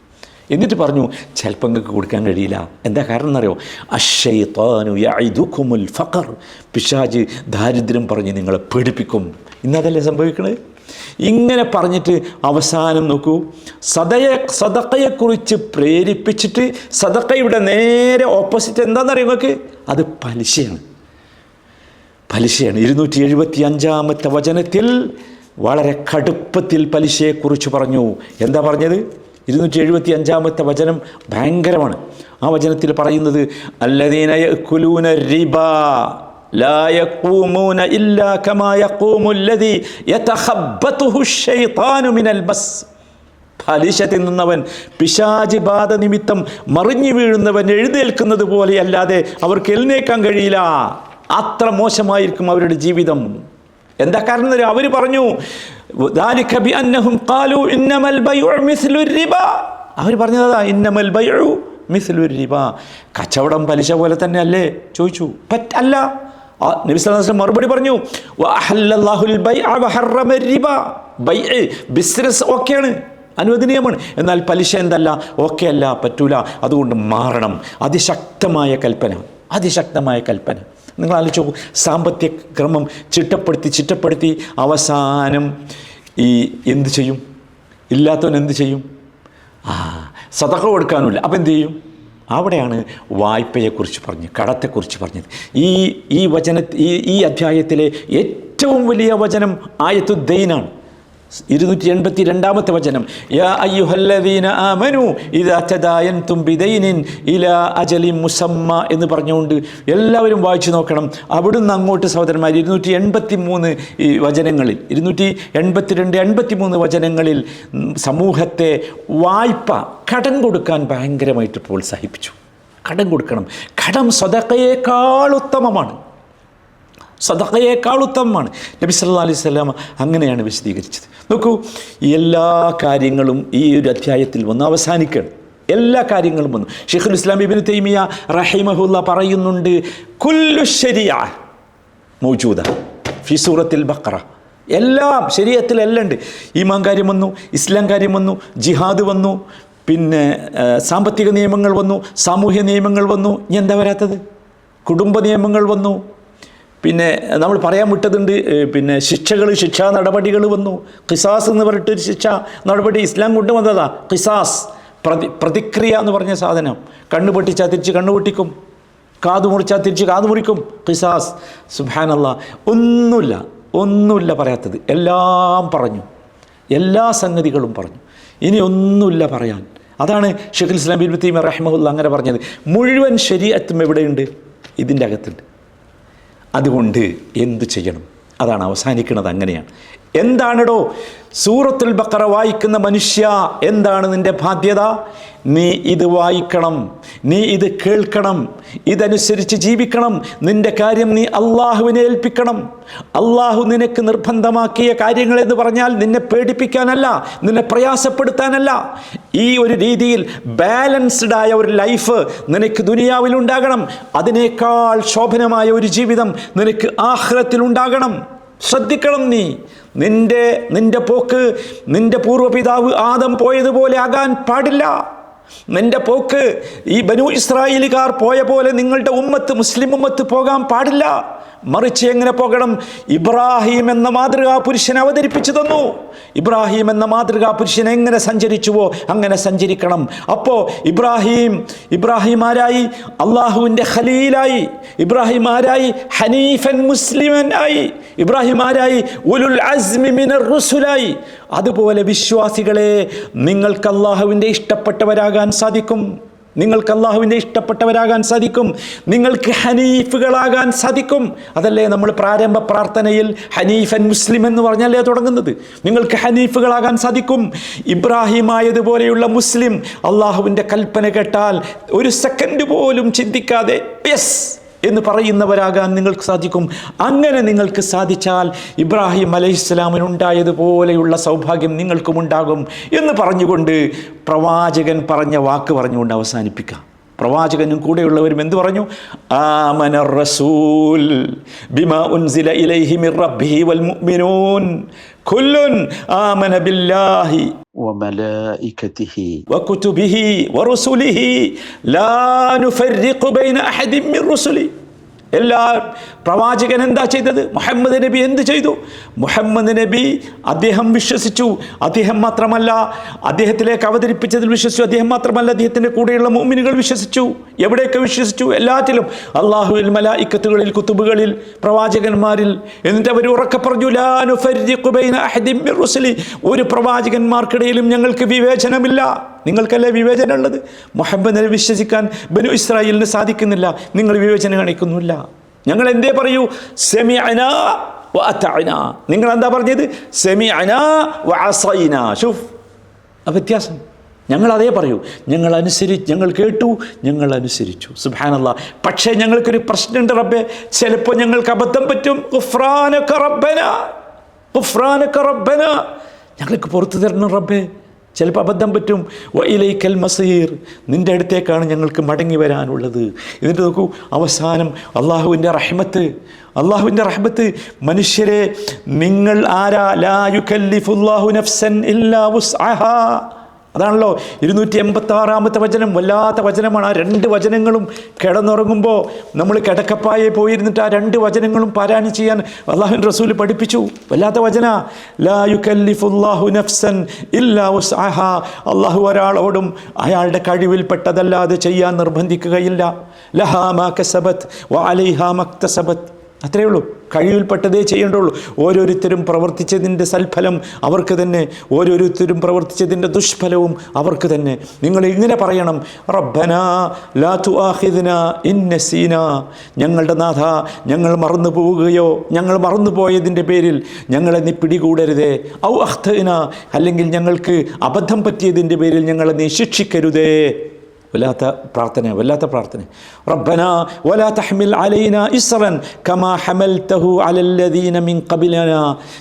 എന്നിട്ട് പറഞ്ഞു ചിലപ്പോൾ നിങ്ങൾക്ക് കൊടുക്കാൻ കഴിയില്ല. എന്താ കാരണം എന്നറിയോ? അഷയ്ത്താനു യഇദുക്കുമുൽ ഫഖർ. പിശാജ് ദാരിദ്ര്യം പറഞ്ഞ് നിങ്ങളെ പേടിപ്പിക്കും. ഇന്നതല്ലേ സംഭവിക്കുന്നത് ഇങ്ങനെ പറഞ്ഞിട്ട് അവസാനം നോക്കൂ. സദയ സദക്കയെക്കുറിച്ച് പ്രേരിപ്പിച്ചിട്ട് സദക്കയുടെ നേരെ ഓപ്പോസിറ്റ് എന്താണെന്നറിയാം നിങ്ങൾക്ക്? അത് പലിശയാണ്. പലിശയാണ്. ഇരുന്നൂറ്റി എഴുപത്തി അഞ്ചാമത്തെ വചനത്തിൽ വളരെ കടുപ്പത്തിൽ പലിശയെക്കുറിച്ച് പറഞ്ഞു. എന്താ പറഞ്ഞത്? ഇരുന്നൂറ്റി എഴുപത്തി അഞ്ചാമത്തെ വചനം ഭയങ്കരമാണ്. ആ വചനത്തിൽ പറയുന്നത് അല്ലദീന കുലൂന റിബ. لا يقومون إلا كما يقوم الذي يتخبطه الشيطان من المس പലിശ തിന്നുന്നവൻ പിശാചി ബാധ നിമിത്തം മറിഞ്ഞു വീഴുന്നവൻ എഴുന്നേൽക്കുന്നത് പോലെയല്ലാതെ അവർക്ക് എഴുന്നേക്കാൻ കഴിയില്ല അത്ര മോശമായിരിക്കും അവരുടെ ജീവിതം എന്താ കാരണം അവർ പറഞ്ഞു ذَلِكَ بِأَنَّهُمْ قَالُوا إِنَّمَا الْبَيْعُ مِثْلُ الرِّبَا അവർ പറഞ്ഞതാ ഇന്നമൽ ബൈഉ മിസ്ലു റിബ കച്ചവടം പലിശ പോലെ തന്നെ അല്ലേ ചോദിച്ചു പറ്റല്ല ആ നബി സല്ലല്ലാഹു അലൈഹി മറുപടി പറഞ്ഞു ബിസിനസ് ഓക്കെയാണ് അനുവദനീയമാണ്. എന്നാൽ പലിശ എന്തല്ല? ഓക്കെ അല്ല പറ്റൂല. അതുകൊണ്ട് മാറണം. അതിശക്തമായ കൽപ്പന. അതിശക്തമായ കൽപ്പന. നിങ്ങൾ ആലോചിച്ച് സാമ്പത്തിക ക്രമം ചിട്ടപ്പെടുത്തി ചിട്ടപ്പെടുത്തി അവസാനം ഈ എന്ത് ചെയ്യും? ഇല്ലാത്തവൻ എന്ത് ചെയ്യും? ആ സതക കൊടുക്കാനുമില്ല. അപ്പം എന്ത് ചെയ്യും? അവിടെയാണ് വായ്പയെക്കുറിച്ച് പറഞ്ഞ് കടത്തെക്കുറിച്ച് പറഞ്ഞത്. ഈ ഈ വചന ഈ ഈ അധ്യായത്തിലെ ഏറ്റവും വലിയ വചനം ആയത്തുദ്ദൈനാണ്. ഇരുന്നൂറ്റി എൺപത്തി രണ്ടാമത്തെ വചനം. യാ അയ്യുഹല്ലദീന ആമനു ഇദാ തദായൻതും ബിദൈനിൻ ഇലാ അജലി മുസമ്മ എന്ന് പറഞ്ഞുകൊണ്ട് എല്ലാവരും വായിച്ചു നോക്കണം. അവിടുന്ന് അങ്ങോട്ട് സഹോദരന്മാർ ഇരുന്നൂറ്റി എൺപത്തി മൂന്ന് വചനങ്ങളിൽ ഇരുന്നൂറ്റി എൺപത്തിരണ്ട് എൺപത്തി മൂന്ന് വചനങ്ങളിൽ സമൂഹത്തെ വായ്പ കടം കൊടുക്കാൻ ഭയങ്കരമായിട്ട് പ്രോത്സാഹിപ്പിച്ചു. കടം കൊടുക്കണം. കടം സ്വതക്കയേക്കാൾ ഉത്തമമാണ്. സദക്കയേക്കാൾ ഉത്തമമാണ്. നബി സല്ലാ അലൈഹി സ്വലാമ അങ്ങനെയാണ് വിശദീകരിച്ചത്. നോക്കൂ എല്ലാ കാര്യങ്ങളും ഈ ഒരു അധ്യായത്തിൽ വന്ന് അവസാനിക്കണം എല്ലാ കാര്യങ്ങളും വന്നു. ഷെയ്ഖുൽ ഇസ്ലാം ഇബിൻ തൈമിയ റഹിമഹുല്ല പറയുന്നുണ്ട് കുല്ലു ശരിയ മൗജൂദ ഫി സൂറത്തിൽ ബക്കറ എല്ലാം ശരീരത്തിൽ എല്ലാം ഉണ്ട് ഈമാൻ കാര്യം വന്നു ഇസ്ലാം കാര്യം വന്നു ജിഹാദ് വന്നു പിന്നെ സാമ്പത്തിക നിയമങ്ങൾ വന്നു സാമൂഹ്യ നിയമങ്ങൾ വന്നു. ഇനി എന്താ വരാത്തത്? കുടുംബ നിയമങ്ങൾ വന്നു പിന്നെ നമ്മൾ പറയാൻ വിട്ടതുണ്ട് പിന്നെ ശിക്ഷകൾ ശിക്ഷാ നടപടികൾ വന്നു. ഖിസാസ് എന്ന് പറഞ്ഞിട്ടൊരു ശിക്ഷ നടപടി ഇസ്ലാം കൊണ്ടുവന്നതാ ഖിസാസ് പ്രതി പ്രതിക്രിയ എന്ന് പറഞ്ഞ സാധനം. കണ്ണു പൊട്ടിച്ചാൽ തിരിച്ച് കണ്ണു പൊട്ടിക്കും. കാതു മുറിച്ചാൽ തിരിച്ച് കാതു മുറിക്കും. ഖിസാസ് സുബാനല്ല ഒന്നുമില്ല ഒന്നുമില്ല പറയാത്തത്. എല്ലാം പറഞ്ഞു. എല്ലാ സംഗതികളും പറഞ്ഞു. ഇനി ഒന്നുമില്ല പറയാൻ. അതാണ് ഷെഖുൽ ഇസ്ലാം ബിൻ തീമ റഹ്മുല്ല അങ്ങനെ പറഞ്ഞത്. മുഴുവൻ ശരീരത്തും എവിടെയുണ്ട്? ഇതിന്റെ അകത്തുണ്ട്. അതുകൊണ്ട് എന്തു ചെയ്യണം? അതാണ് അവസാനിക്കുന്നത് അങ്ങനെയാണ്. എന്താണിടോ സൂറത്തുൽ ബക്കറ വായിക്കുന്ന മനുഷ്യ എന്താണ് നിന്റെ ബാധ്യത? നീ ഇത് വായിക്കണം നീ ഇത് കേൾക്കണം ഇതനുസരിച്ച് ജീവിക്കണം. നിന്റെ കാര്യം നീ അള്ളാഹുവിനെ ഏൽപ്പിക്കണം. അള്ളാഹു നിനക്ക് നിർബന്ധമാക്കിയ കാര്യങ്ങൾ എന്ന് പറഞ്ഞാൽ നിന്നെ പേടിപ്പിക്കാനല്ല നിന്നെ പ്രയാസപ്പെടുത്താനല്ല. ഈ ഒരു രീതിയിൽ ബാലൻസ്ഡ് ആയ ഒരു ലൈഫ് നിനക്ക് ദുനിയാവിലുണ്ടാകണം അതിനേക്കാൾ ശോഭനമായ ഒരു ജീവിതം നിനക്ക് ആഹ്ലത്തിലുണ്ടാകണം ശ്രദ്ധിക്കണം നീ. നിന്റെ നിന്റെ പോക്ക് നിന്റെ പൂർവപിതാവ് ആദം പോയതുപോലെ ആകാൻ പാടില്ല. നിന്റെ പോക്ക് ഈ ബനു ഇസ്രായേലുകാർ പോയ പോലെ നിങ്ങളുടെ ഉമ്മത്ത് മുസ്ലിം ഉമ്മത്ത് പോകാൻ പാടില്ല. മറിച്ച് എങ്ങനെ പോകണം? ഇബ്രാഹിം എന്ന മാതൃകാ പുരുഷൻ അവതരിപ്പിച്ചു തന്നു. ഇബ്രാഹിം എന്ന മാതൃകാ പുരുഷൻ എങ്ങനെ സഞ്ചരിച്ചുവോ അങ്ങനെ സഞ്ചരിക്കണം. അപ്പോൾ ഇബ്രാഹിം ഇബ്രാഹിം ആരായി? അള്ളാഹുവിന്റെ ഖലീലായി. ഇബ്രാഹിം ആരായി? ഹനീഫൻ മുസ്ലിമൻ ആയി. ഇബ്രാഹിം ആരായി? ഉലുൽ അസ്മി മിനർ റുസുലായി. അതുപോലെ വിശ്വാസികളെ നിങ്ങൾക്ക് അള്ളാഹുവിന്റെ ഇഷ്ടപ്പെട്ടവരാകാൻ സാധിക്കും. നിങ്ങൾക്ക് അള്ളാഹുവിന്റെ ഇഷ്ടപ്പെട്ടവരാകാൻ സാധിക്കും. നിങ്ങൾക്ക് ഹനീഫുകളാകാൻ സാധിക്കും. അതല്ലേ നമ്മൾ പ്രാരംഭ പ്രാർത്ഥനയിൽ ഹനീഫൻ മുസ്ലിം എന്ന് പറഞ്ഞല്ലേ തുടങ്ങുന്നത്? നിങ്ങൾക്ക് ഹനീഫുകളാകാൻ സാധിക്കും. ഇബ്രാഹിം ആയതുപോലെയുള്ള മുസ്ലിം അള്ളാഹുവിന്റെ കൽപ്പന കേട്ടാൽ ഒരു സെക്കൻഡ് പോലും ചിന്തിക്കാതെ യെസ് എന്ന് പറയുന്നവരാകാൻ നിങ്ങൾക്ക് സാധിക്കും. അങ്ങനെ നിങ്ങൾക്ക് സാധിച്ചാൽ ഇബ്രാഹിം അലൈഹിസ്ലാമിനുണ്ടായതുപോലെയുള്ള സൗഭാഗ്യം നിങ്ങൾക്കും ഉണ്ടാകും എന്ന് പറഞ്ഞുകൊണ്ട് പ്രവാചകൻ പറഞ്ഞ വാക്ക് പറഞ്ഞുകൊണ്ട് അവസാനിപ്പിക്കാം. പ്രവാചകനും കൂടെയുള്ളവരും എന്തു പറഞ്ഞു ആമന റസൂൽ ബിമാ ഉൻസില ഇലൈഹി മിർ റബ്ബിഹി വൽ മുഅ്മിനൂൻ കുല്ലുൻ ആമന ബില്ലാഹി وملائكته وكتبه ورسله لا نفرق بين أحد من رسله എല്ലാ പ്രവാചകൻ എന്താ ചെയ്തത്? മുഹമ്മദ് നബി എന്ത് ചെയ്തു? മുഹമ്മദ് നബി അദ്ദേഹം വിശ്വസിച്ചു. അദ്ദേഹം മാത്രമല്ല അദ്ദേഹത്തിലേക്ക് അവതരിപ്പിച്ചതിൽ വിശ്വസിച്ചു. അദ്ദേഹം മാത്രമല്ല അദ്ദേഹത്തിന്റെ കൂടെയുള്ള മോമിനുകൾ വിശ്വസിച്ചു. എവിടെയൊക്കെ വിശ്വസിച്ചു? എല്ലാറ്റിലും. അള്ളാഹുവിൽ ഇക്കത്തുകളിൽ കുത്തുബുകളിൽ പ്രവാചകന്മാരിൽ. എന്നിട്ട് അവർ ഉറക്കെ പറഞ്ഞു ലാനു നുഫർരിഖു ബൈന അഹദിൻ മിർ റുസുലി." ഒരു പ്രവാചകന്മാർക്കിടയിലും ഞങ്ങൾക്ക് വിവേചനമില്ല. നിങ്ങൾക്കല്ലേ വിവേചനം ഉള്ളത്? മുഹമ്മദിനെ വിശ്വസിക്കാൻ ബനു ഇസ്രായേലിന് സാധിക്കുന്നില്ല. നിങ്ങൾ വിവേചനം കാണിക്കുന്നില്ല. ഞങ്ങൾ എന്തേ പറയൂ? സെമി അന നിങ്ങൾ എന്താ പറഞ്ഞത്? സെമിഅന വസൈന ഷുഫ് വ്യത്യാസം. ഞങ്ങൾ അതേ പറയൂ. ഞങ്ങൾ അനുസരി ഞങ്ങൾ കേട്ടു. ഞങ്ങൾ അനുസരിച്ചു. സുബാനല്ല പക്ഷേ ഞങ്ങൾക്കൊരു പ്രശ്നമുണ്ട് റബ്ബെ. ചിലപ്പോൾ ഞങ്ങൾക്ക് അബദ്ധം പറ്റും. ഉഫ്രാനൊക്കെ റബ്ബന. ഉഫ്രാനൊക്കെ റബ്ബന. ഞങ്ങൾക്ക് പുറത്തു തരണം റബ്ബേ. ചിലപ്പോൾ അബദ്ധം പറ്റും. വയിലേക്കൽ മസീർ നിന്റെ അടുത്തേക്കാണ് ഞങ്ങൾക്ക് മടങ്ങി വരാനുള്ളത്. എന്നിട്ട് നോക്കൂ അവസാനം അള്ളാഹുവിന്റെ റഹ്മത്ത്. അള്ളാഹുവിന്റെ റഹ്മത്ത് മനുഷ്യരെ നിങ്ങൾ ആരാ? ലാ യുക്കല്ലിഫുല്ലാഹു നഫ്സൻ ഇല്ലാ അതാണല്ലോ ഇരുന്നൂറ്റി എൺപത്തി ആറാമത്തെ വചനം. വല്ലാത്ത വചനമാണ്. ആ രണ്ട് വചനങ്ങളും കിടന്നുറങ്ങുമ്പോൾ നമ്മൾ കിടക്കപ്പായെ പോയിരുന്നിട്ട് ആ രണ്ട് വചനങ്ങളും പാരായണം ചെയ്യാൻ അള്ളാഹുൻ റസൂൽ പഠിപ്പിച്ചു. വല്ലാത്ത വചന. ലാ യുക്കല്ലിഫുല്ലാഹു നഫ്സൻ ഇല്ലാ അള്ളാഹു ഒരാളോടും അയാളുടെ കഴിവിൽപ്പെട്ടതല്ലാതെ ചെയ്യാൻ നിർബന്ധിക്കുകയില്ല. ലഹാ മാ കസബത്ത് വ മക്തസബത്ത്. അത്രയേ ഉള്ളൂ. കഴിവിൽപ്പെട്ടതേ ചെയ്യേണ്ടുള്ളൂ. ഓരോരുത്തരും പ്രവർത്തിച്ചതിന്റെ സൽഫലം അവർക്ക് തന്നെ ഓരോരുത്തരും പ്രവർത്തിച്ചതിന്റെ ദുഷ്ഫലവും അവർക്ക് തന്നെ. നിങ്ങൾ ഇങ്ങനെ പറയണം റബ്ബന ലാ ആഹിദന ഇന്നസീന നസീന. ഞങ്ങളുടെ നാഥ ഞങ്ങൾ മറന്നു പോവുകയോ ഞങ്ങൾ മറന്നു പോയതിന്റെ പേരിൽ ഞങ്ങളെ നീ പിടികൂടരുതേ. ഔ അഹ്തന അല്ലെങ്കിൽ ഞങ്ങൾക്ക് അബദ്ധം പറ്റിയതിന്റെ പേരിൽ ഞങ്ങളെ നീ ശിക്ഷിക്കരുതേ. വല്ലാത്ത പ്രാർത്ഥന വല്ലാത്ത പ്രാർത്ഥന. റബ്ബന വലാ തഹ്മിൽ അലൈന ഇസ്റൻ കമാ ഹമൽതഹു അലല്ലദീന മിൻ കബിലന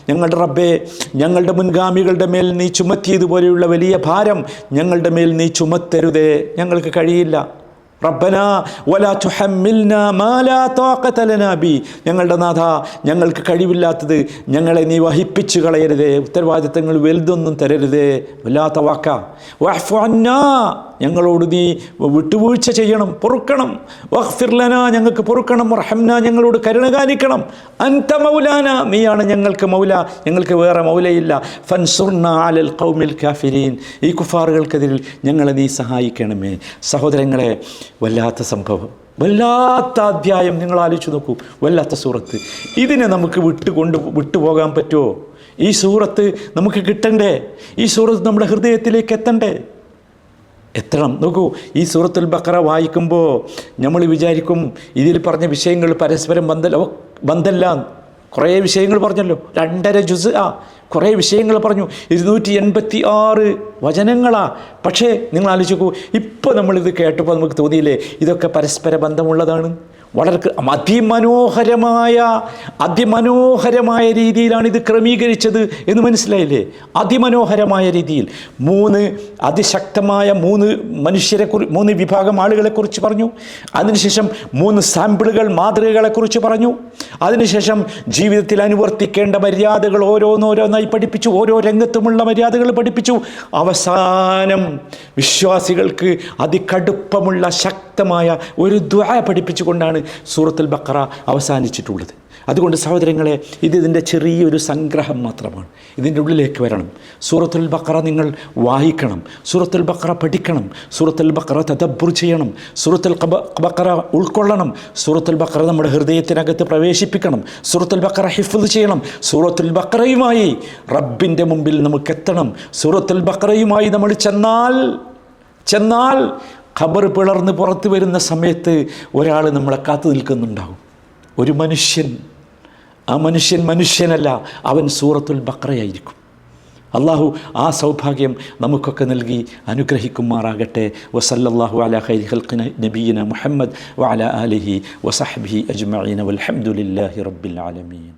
ഞങ്ങളുടെ റബ്ബെ ഞങ്ങളുടെ മുൻഗാമികളുടെ മേൽ നീ ചുമത്തിയതുപോലെയുള്ള വലിയ ഭാരം ഞങ്ങളുടെ മേൽ നീ ചുമത്തരുതേ. ഞങ്ങൾക്ക് കഴിയില്ല. റബ്ബന വലാ തുഹമ്മിൽന മാ ലാ താഖത ലനാ ബി. ഞങ്ങളുടെ നാഥ ഞങ്ങൾക്ക് കഴിവില്ലാത്തത് ഞങ്ങളെ നീ വഹിപ്പിച്ചു കളയരുതേ. ഉത്തരവാദിത്തങ്ങൾ വലുതൊന്നും തരരുതേ. വല്ലാത്ത വാക്ക. വഹ്ഫു അന്നാ. ഞങ്ങളോട് നീ വിട്ടുവീഴ്ച ചെയ്യണം പൊറുക്കണം. വഹ്ഫിർലന ഞങ്ങൾക്ക് പൊറുക്കണം. റഹംന ഞങ്ങളോട് കരുണ കാണിക്കണം. അന്ത മൗലാന. നീയാണ് ഞങ്ങൾക്ക് മൗല. ഞങ്ങൾക്ക് വേറെ മൗലയില്ല. ഫൻസുർന ആലൽ കൗമിൽ കാഫിരീൻ. ഈ കുഫാറുകൾക്കെതിരിൽ ഞങ്ങളെ നീ സഹായിക്കണമേ. സഹോദരങ്ങളെ വല്ലാത്ത സംഭവം. വല്ലാത്ത അധ്യായം നിങ്ങൾ ആലോചിച്ച് നോക്കൂ. വല്ലാത്ത സൂറത്ത്. ഇതിനെ നമുക്ക് വിട്ടുകൊണ്ട് വിട്ടുപോകാൻ പറ്റുമോ? ഈ സൂറത്ത് നമുക്ക് കിട്ടണ്ടേ? ഈ സൂറത്ത് നമ്മുടെ ഹൃദയത്തിലേക്ക് എത്തണ്ടേ? എത്തണം. നോക്കൂ ഈ സൂറത്തുൽ ബക്കറ വായിക്കുമ്പോൾ നമ്മൾ വിചാരിക്കും ഇതിൽ പറഞ്ഞ വിഷയങ്ങൾ പരസ്പരം ബന്ധ ബന്ധല്ലാന്ന് ബന്ധല്ല കുറേ വിഷയങ്ങൾ പറഞ്ഞല്ലോ. രണ്ടര ജുസ് ആ കുറേ വിഷയങ്ങൾ പറഞ്ഞു. ഇരുന്നൂറ്റി എൺപത്തി ആറ് വചനങ്ങളാ. പക്ഷേ നിങ്ങൾ ആലോചിക്കൂ ഇപ്പോൾ നമ്മളിത് കേട്ടപ്പോൾ നമുക്ക് തോന്നിയില്ലേ ഇതൊക്കെ പരസ്പര ബന്ധമുള്ളതാണ്. വളരെ അതിമനോഹരമായ അതിമനോഹരമായ രീതിയിലാണ് ഇത് ക്രമീകരിച്ചത് എന്ന് മനസ്സിലായില്ലേ? അതിമനോഹരമായ രീതിയിൽ. മൂന്ന് അതിശക്തമായ മൂന്ന് മനുഷ്യരെ കുറി മൂന്ന് വിഭാഗം ആളുകളെക്കുറിച്ച് പറഞ്ഞു. അതിനുശേഷം മൂന്ന് സാമ്പിളുകൾ മാതൃകകളെക്കുറിച്ച് പറഞ്ഞു. അതിനുശേഷം ജീവിതത്തിൽ അനുവർത്തിക്കേണ്ട മര്യാദകൾ ഓരോന്നോരോന്നായി പഠിപ്പിച്ചു. ഓരോ രംഗത്തുമുള്ള മര്യാദകൾ പഠിപ്പിച്ചു. അവസാനം വിശ്വാസികൾക്ക് അതികടുപ്പമുള്ള ശക്തമായ ഒരു ദ്വാ പഠിപ്പിച്ചുകൊണ്ടാണ് സൂറത്തുൽ ബക്കറ അവസാനിച്ചിട്ടുള്ളത്. അതുകൊണ്ട് സഹോദരങ്ങളെ ഇത് ഇതിന്റെ ചെറിയൊരു സംഗ്രഹം മാത്രമാണ്. ഇതിന്റെ ഉള്ളിലേക്ക് വരണം. സൂറത്തുൽ ബക്കറ നിങ്ങൾ വായിക്കണം. സൂറത്തുൽ ബക്കറ പഠിക്കണം. സൂറത്തുൽ ബക്കറ തദബ്ബുർ ചെയ്യണം. സൂറത്തുൽ ബക്ര ഉൾക്കൊള്ളണം. സൂറത്തുൽ ബക്കറ നമ്മുടെ ഹൃദയത്തിനകത്ത് പ്രവേശിപ്പിക്കണം. സൂറത്തുൽ ബക്കറ ഹിഫ്ദ് ചെയ്യണം. സൂറത്തുൽ ബക്കറയുമായി റബ്ബിന്റെ മുമ്പിൽ നമുക്ക് എത്തണം സൂറത്തുൽ ബക്കറയുമായി നമ്മൾ ചെന്നാൽ ചെന്നാൽ ഖബർ പിളർന്ന് പുറത്ത് വരുന്ന സമയത്ത് ഒരാൾ നമ്മളെ കാത്തു നിൽക്കുന്നുണ്ടാവും ഒരു മനുഷ്യൻ ആ മനുഷ്യൻ മനുഷ്യനല്ല അവൻ സൂറത്തുൽ ബക്രയായിരിക്കും അള്ളാഹു ആ സൗഭാഗ്യം നമുക്കൊക്കെ നൽകി അനുഗ്രഹിക്കുമാറാകട്ടെ. വസല്ലാഹു അല ഖൈരി ഖൽഖിന നബീന മുഹമ്മദ് വഅല ആലിഹി വസഹ്ബിഹി അജ്മഈന വൽഹംദുലില്ലാഹി റബ്ബിൽ ആലമീൻ.